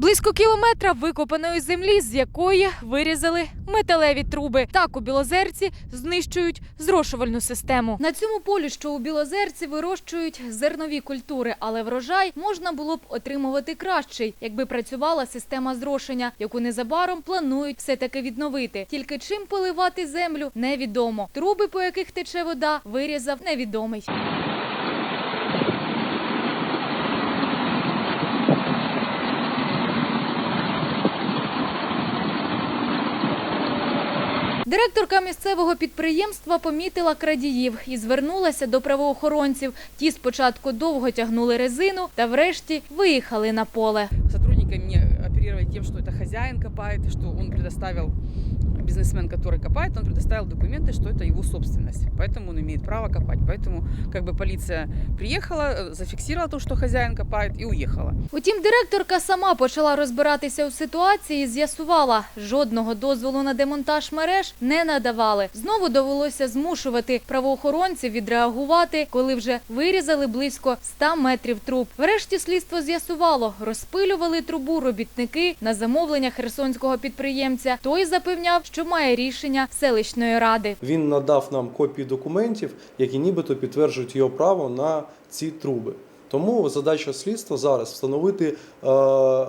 Близько кілометра викопаної землі, з якої вирізали металеві труби. Так у Білозерці знищують зрошувальну систему. На цьому полі, що у Білозерці вирощують зернові культури, але врожай можна було б отримувати кращий, якби працювала система зрошення, яку незабаром планують все таки відновити. Тільки чим поливати землю невідомо. Труби, по яких тече вода, вирізав невідомий. Директорка місцевого підприємства помітила крадіїв і звернулася до правоохоронців. Ті спочатку довго тягнули резину та врешті виїхали на поле Сотрудники мне оперировали тем, что это хозяин копает, и что он предоставил бизнесмен, который копает, он предоставил документы, что это его собственность. Поэтому он имеет право копать. Поэтому как бы полиция приехала, э, зафиксировала то, что хозяин копает, и уехала. Утім, директорка сама почала розбиратися у ситуації. і З'ясувала, жодного дозволу на демонтаж мереж не надавали. Знову довелося змушувати правоохоронців відреагувати, коли вже вирізали близько 100 метрів труб. Врешті слідство з'ясувало, розпилювали трубу робітники на замовлення херсонського підприємця. Той запевняв, що має рішення селищної ради. Він надав нам копії документів, які нібито підтверджують його право на ці труби. Тому задача слідства зараз встановити е,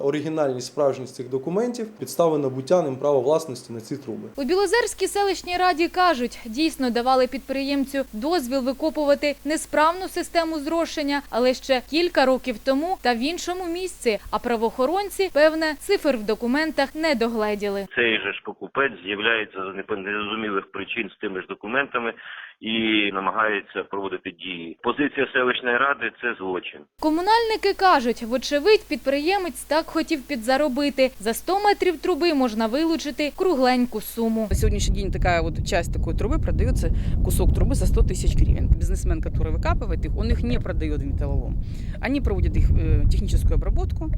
оригінальність справжність цих документів, підстави набуття ним права власності на ці труби. У Білозерській селищній раді кажуть, дійсно давали підприємцю дозвіл викопувати несправну систему зрошення, але ще кілька років тому та в іншому місці. А правоохоронці, певне, цифр в документах не догледіли. цей же ж покупець з'являється за незрозумілих причин з тими ж документами і намагається проводити дії. Позиція селищної ради це злочин. Комунальники кажуть, вочевидь, підприємець так хотів підзаробити. За 100 метрів труби можна вилучити кругленьку суму. На сегодняшний день такая вот часть такой трубы продается, кусок трубы за 100 тысяч гривен. Бизнесмен, который выкапывает их, он их не продает в металлолом. Они проводят их э, техническую обработку,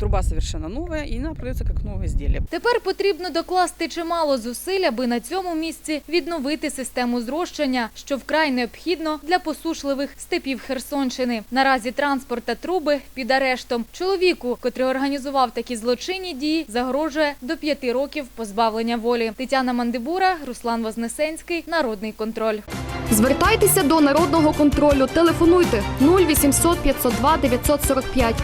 труба совершенно новая, и она продается как новое изделие. Тепер потрібно докласти чимало зусиль, аби на цьому місці відновити систему зрощення, що вкрай необхідно для посушливих степів Херсонщини. Наразі транспорт та труби під арештом. Чоловіку, котрий організував такі злочинні дії, загрожує до п'яти років позбавлення волі. Тетяна Мандибура, Руслан Вознесенський, Народний контроль. Звертайтеся до народного контролю. Телефонуйте 0800 502 945.